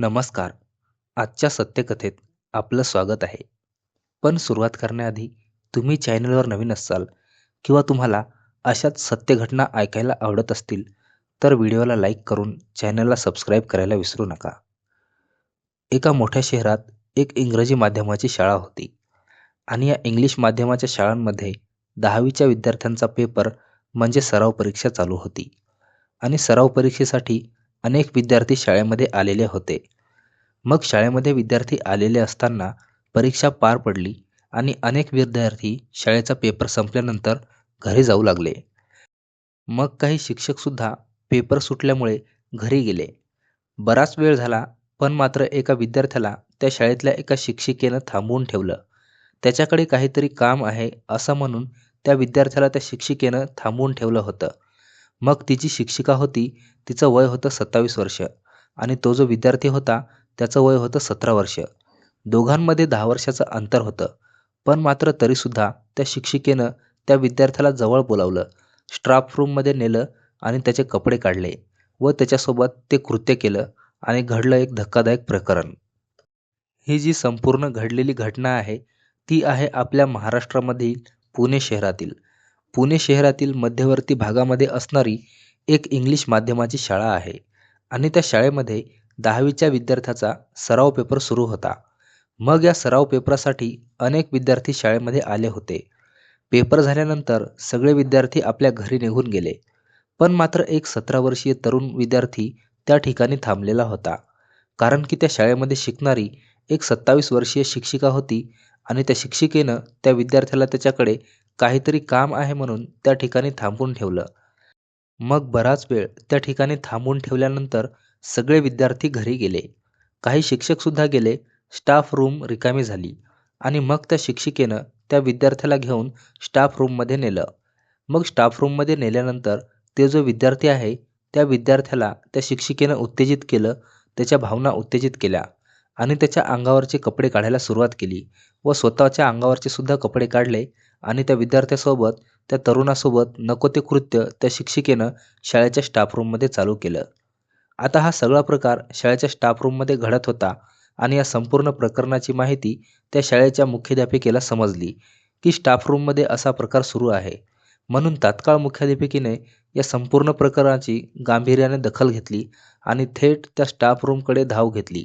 नमस्कार. आजच्या सत्यकथेत आपलं स्वागत आहे. पण सुरुवात करण्याआधी तुम्ही चॅनलवर नवीन असाल किंवा तुम्हाला अशाच सत्य घटना ऐकायला आवडत असतील तर व्हिडिओला लाईक करून चॅनलला सबस्क्राईब करायला विसरू नका. एका मोठ्या शहरात एक इंग्रजी माध्यमाची शाळा होती आणि या इंग्लिश माध्यमाच्या शाळांमध्ये दहावीच्या विद्यार्थ्यांचा पेपर म्हणजे सराव परीक्षा चालू होती आणि सराव परीक्षेसाठी अनेक विद्यार्थी शाळेमध्ये आलेले होते. मग शाळेमध्ये विद्यार्थी आलेले असताना परीक्षा पार पडली आणि अनेक विद्यार्थी शाळेचा पेपर संपल्यानंतर घरी जाऊ लागले. मग काही शिक्षकसुद्धा पेपर सुटल्यामुळे घरी गेले. बराच वेळ झाला पण मात्र एका विद्यार्थ्याला त्या शाळेतल्या एका शिक्षिकेनं थांबवून ठेवलं. त्याच्याकडे काहीतरी काम आहे असं म्हणून त्या विद्यार्थ्याला त्या शिक्षिकेनं थांबवून ठेवलं होतं. मग तिची शिक्षिका होती तिचं वय होतं सत्तावीस वर्ष. आणि तो जो विद्यार्थी होता त्याचं वय होतं सतरा वर्ष. दोघांमध्ये दहा वर्षाचं अंतर होतं. पण मात्र तरीसुद्धा त्या शिक्षिकेनं त्या विद्यार्थ्याला जवळ बोलावलं. स्टाफ रूममध्ये नेलं आणि त्याचे कपडे काढले व त्याच्यासोबत ते कृत्य केलं आणि घडलं एक धक्कादायक प्रकरण. ही जी संपूर्ण घडलेली घटना आहे ती आहे आपल्या महाराष्ट्रामधील पुणे शहरातील. पुणे शहरातील मध्यवर्ती भागामध्ये असणारी एक इंग्लिश माध्यमाची शाळा आहे आणि त्या शाळेमध्ये दहावीच्या विद्यार्थ्याचा सराव पेपर सुरू होता. मग या सराव पेपरासाठी अनेक विद्यार्थी शाळेमध्ये आले होते. पेपर झाल्यानंतर सगळे विद्यार्थी आपल्या घरी निघून गेले. पण मात्र एक सतरा वर्षीय तरुण विद्यार्थी त्या ठिकाणी थांबलेला होता. कारण की त्या शाळेमध्ये शिकणारी एक सत्तावीस वर्षीय शिक्षिका होती आणि त्या शिक्षिकेनं त्या विद्यार्थ्याला त्याच्याकडे काहीतरी काम आहे म्हणून त्या ठिकाणी थांबून ठेवलं. मग बराच वेळ त्या ठिकाणी थांबून ठेवल्यानंतर सगळे विद्यार्थी घरी गेले. काही शिक्षकसुद्धा गेले. स्टाफ रूम रिकामी झाली आणि मग त्या शिक्षिकेनं त्या विद्यार्थ्याला घेऊन स्टाफ रूममध्ये नेलं. मग स्टाफ रूममध्ये नेल्यानंतर ते जो विद्यार्थी आहे त्या विद्यार्थ्याला त्या शिक्षिकेनं उत्तेजित केलं त्याच्या भावना उत्तेजित केल्या आणि त्याच्या अंगावरचे कपडे काढायला सुरुवात केली व स्वतःच्या अंगावरचे सुद्धा कपडे काढले आणि त्या विद्यार्थ्यासोबत त्या तरुणासोबत नको ते कृत्य त्या शिक्षिकेनं शाळेच्या स्टाफ रूममध्ये चालू केलं. आता हा सगळा प्रकार शाळेच्या स्टाफ रूममध्ये घडत होता आणि या संपूर्ण प्रकरणाची माहिती त्या शाळेच्या मुख्याध्यापिकेला समजली की स्टाफ रूममध्ये असा प्रकार सुरू आहे. म्हणून तात्काळ मुख्याध्यापिकेने या संपूर्ण प्रकरणाची गांभीर्याने दखल घेतली आणि थेट त्या स्टाफ रूमकडे धाव घेतली.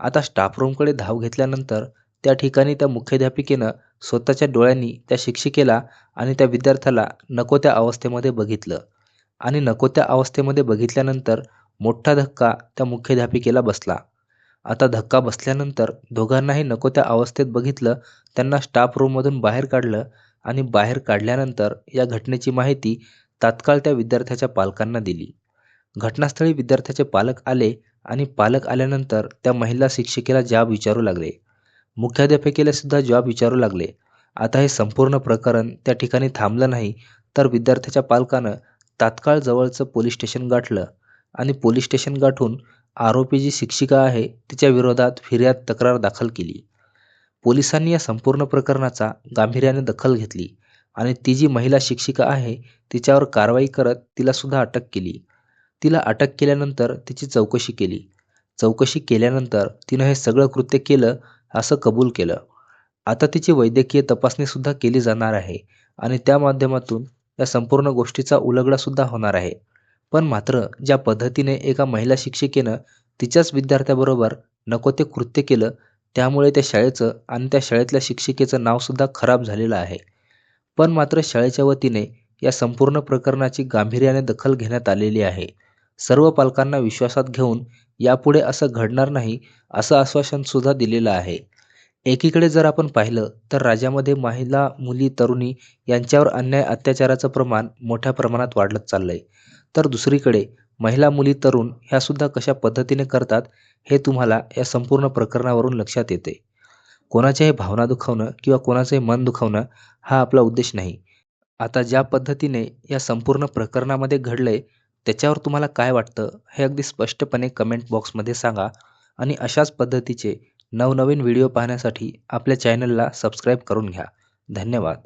आता स्टाफ रूमकडे धाव घेतल्यानंतर त्या ठिकाणी त्या मुख्याध्यापिकेनं स्वतःच्या डोळ्यांनी त्या शिक्षिकेला आणि त्या विद्यार्थ्याला नको त्या अवस्थेमध्ये बघितलं. आणि नको त्या अवस्थेमध्ये बघितल्यानंतर मोठा धक्का त्या मुख्याध्यापिकेला बसला. आता धक्का बसल्यानंतर दोघांनाही नको त्या अवस्थेत बघितलं त्यांना स्टाफ रूममधून बाहेर काढलं आणि बाहेर काढल्यानंतर या घटनेची माहिती तात्काळ त्या विद्यार्थ्याच्या पालकांना दिली. घटनास्थळी विद्यार्थ्याचे पालक आले आणि पालक आल्यानंतर त्या महिला शिक्षिकेला जाब विचारू लागले. मुख्याध्यापिकेला सुद्धा जॉब विचारू लागले. आता हे संपूर्ण प्रकरण त्या ठिकाणी थांबलं नाही तर विद्यार्थ्याच्या पालकानं तात्काळ जवळचं पोलीस स्टेशन गाठलं आणि पोलीस स्टेशन गाठून आरोपी जी शिक्षिका आहे तिच्या विरोधात फिर्याद तक्रार दाखल केली. पोलिसांनी या संपूर्ण प्रकरणाचा गांभीर्याने दखल घेतली आणि ती जी महिला शिक्षिका आहे तिच्यावर कारवाई करत तिलासुद्धा अटक केली. तिला अटक केल्यानंतर तिची चौकशी केली. चौकशी केल्यानंतर तिनं हे सगळं कृत्य केलं असं कबूल केलं. आता तिची वैद्यकीय तपासणीसुद्धा केली जाणार आहे आणि त्या माध्यमातून या संपूर्ण गोष्टीचा उलगडासुद्धा होणार आहे. पण मात्र ज्या पद्धतीने एका महिला शिक्षिकेनं तिच्याच विद्यार्थ्याबरोबर नको ते कृत्य केलं त्यामुळे त्या शाळेचं आणि त्या शाळेतल्या शिक्षिकेचं नावसुद्धा खराब झालेलं आहे. पण मात्र शाळेच्या वतीने या संपूर्ण प्रकरणाची गांभीर्याने दखल घेण्यात आलेली आहे. सर्व पालकांना विश्वासात घेऊन यापुढे असं घडणार नाही असं आश्वासनसुद्धा दिलेलं आहे. एकीकडे जर आपण पाहिलं तर राज्यामध्ये महिला मुली तरुणी यांच्यावर अन्याय अत्याचाराचं प्रमाण मोठ्या प्रमाणात वाढत चाललं आहे तर दुसरीकडे महिला मुली तरुण ह्यासुद्धा कशा पद्धतीने करतात हे तुम्हाला या संपूर्ण प्रकरणावरून लक्षात येते. कोणाच्याही भावना दुखावणं किंवा कोणाचंही मन दुखावणं हा आपला उद्देश नाही. आता ज्या पद्धतीने या संपूर्ण प्रकरणामध्ये घडलं आहे त्याच्यावर तुम्हाला काय वाटतं हे अगदी स्पष्टपणे कमेंट बॉक्समध्ये सांगा आणि अशाच पद्धतीचे नवनवीन व्हिडिओ पाहण्यासाठी आपल्या चॅनलला सबस्क्राईब करून घ्या. धन्यवाद.